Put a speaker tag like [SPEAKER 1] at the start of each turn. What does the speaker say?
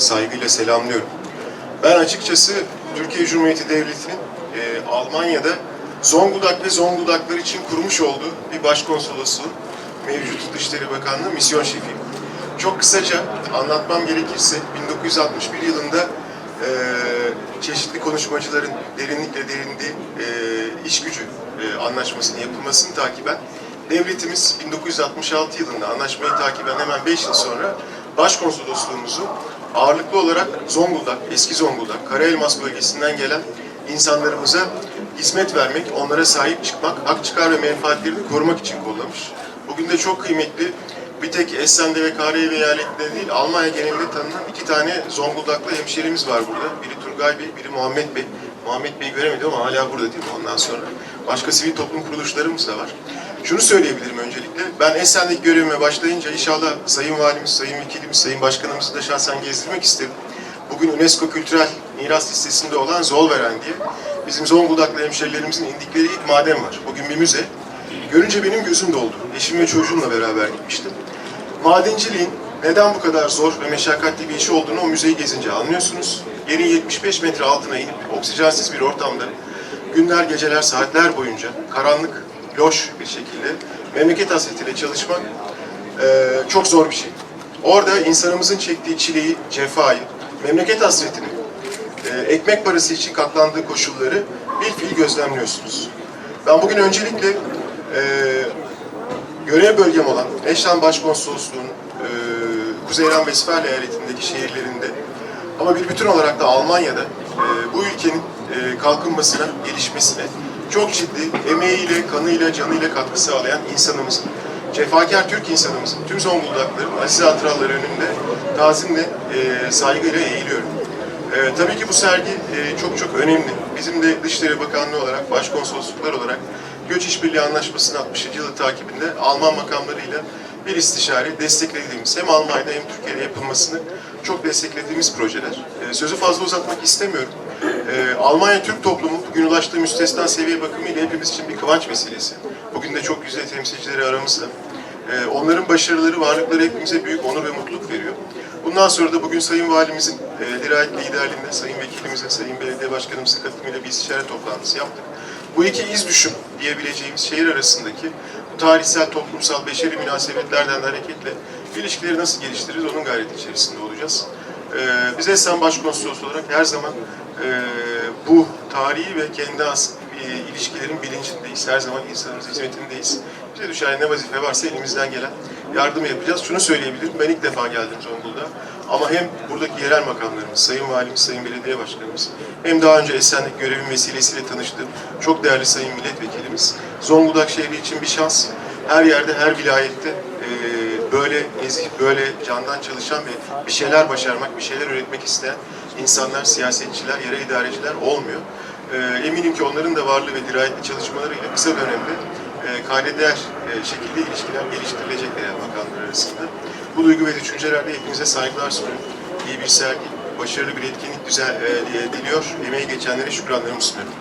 [SPEAKER 1] saygıyla selamlıyorum. Ben açıkçası Türkiye Cumhuriyeti Devleti'nin e, Almanya'da Zonguldak ve Zonguldaklar için kurmuş olduğu bir başkonsolosluğu, mevcut Dışişleri Bakanlığı misyon şefiyim. Çok kısaca anlatmam gerekirse 1961 yılında e, çeşitli konuşmacıların derinlikle derindiği e, iş gücü e, anlaşmasının yapılmasını takiben devletimiz 1966 yılında anlaşmayı takiben hemen 5 yıl sonra başkonsolosluğumuzu ağırlıklı olarak Zonguldak, eski Zonguldak, Karaelmas bölgesinden gelen insanlarımıza hizmet vermek, onlara sahip çıkmak, hak çıkar ve menfaatlerini korumak için kollamış. Bugün de çok kıymetli bir tek Essen'de ve Karayev eyaletinde değil, Almanya genelinde tanınan iki tane Zonguldaklı hemşerimiz var burada. Biri Turgay Bey, biri Muhammed Bey. Muhammed Bey'i göremedim ama hala burada değil mi ondan sonra? Başka sivil toplum kuruluşlarımız da var. Şunu söyleyebilirim öncelikle. Ben Esen'deki görevime başlayınca inşallah Sayın Valimiz, Sayın Vekilimiz, Sayın Başkanımızı da şahsen gezdirmek istedim. Bugün UNESCO Kültürel Miras Listesi'nde olan Zolveren diye bizim Zonguldaklı hemşerilerimizin indikleri ilk maden var. Bugün bir müze. Görünce benim gözüm doldu. Eşim ve çocuğumla beraber gitmiştim. Madenciliğin neden bu kadar zor ve meşakkatli bir iş olduğunu o müzeyi gezince anlıyorsunuz. Yerin 75 metre altına inip oksijensiz bir ortamda günler, geceler, saatler boyunca karanlık, loş bir şekilde memleket hasretiyle çalışmak eee, çok zor bir şey. Orada insanımızın çektiği çileyi, cefayı, memleket hasretini, eee, ekmek parası için katlandığı koşulları bir fiil gözlemliyorsunuz. Ben bugün öncelikle eee görev bölgem olan Eşlen Başkonsolosluğu'nun e, Kuzey İran Vesfalya eyaletindeki şehirlerinde ama bir bütün olarak da Almanya'da e, bu ülkenin e, kalkınmasına, gelişmesine çok ciddi emeğiyle, kanıyla, canıyla katkı sağlayan insanımızın, cefakar Türk insanımızın, tüm Zonguldakların aziz hatıraları önünde tazimle, e, saygıyla eğiliyorum. Ee, tabii ki bu sergi e, çok çok önemli. Bizim de Dışişleri Bakanlığı olarak, başkonsolosluklar olarak Göç İşbirliği Anlaşması'nın 60. yılı takibinde Alman makamlarıyla bir istişare desteklediğimiz, hem Almanya'da hem Türkiye'de yapılmasını çok desteklediğimiz projeler. Ee, sözü fazla uzatmak istemiyorum. Ee, Almanya Türk toplumu bugün ulaştığı müstesna seviye bakımıyla hepimiz için bir kıvanç vesilesi. Bugün de çok güzel temsilcileri aramızda. Ee, onların başarıları, varlıkları hepimize büyük onur ve mutluluk veriyor. Bundan sonra da bugün Sayın Valimizin e, dirayet liderliğinde, Sayın Vekilimizin, Sayın Belediye Başkanımızın katılımıyla bir istişare toplantısı yaptık. Bu iki iz düşüm diyebileceğimiz şehir arasındaki bu tarihsel, toplumsal, beşeri münasebetlerden de hareketle ilişkileri nasıl geliştiririz onun gayreti içerisinde olacağız. Ee, biz Esen Başkonsolos olarak her zaman e, bu tarihi ve kendi as e, ilişkilerin bilincindeyiz. Her zaman insanımız hizmetindeyiz. Bize düşen ne vazife varsa elimizden gelen yardımı yapacağız. Şunu söyleyebilirim, ben ilk defa geldim Zonguldak'a. Ama hem buradaki yerel makamlarımız, Sayın Valimiz, Sayın Belediye Başkanımız, hem daha önce Esenlik görevim vesilesiyle tanıştığım çok değerli Sayın Milletvekilimiz, Zonguldak şehri için bir şans. Her yerde, her vilayette e, böyle nezih, böyle candan çalışan ve bir şeyler başarmak, bir şeyler üretmek isteyen insanlar, siyasetçiler, yerel idareciler olmuyor. E, eminim ki onların da varlığı ve dirayetli çalışmalarıyla kısa dönemde e, kayda e, şekilde ilişkiler geliştirilecekler yani makamlar arasında. Bu duygu ve düşüncelerle hepinize saygılar sunuyorum. İyi bir sergi, başarılı bir etkinlik güzel e, diliyor. Emeği geçenlere şükranlarımı sunuyorum.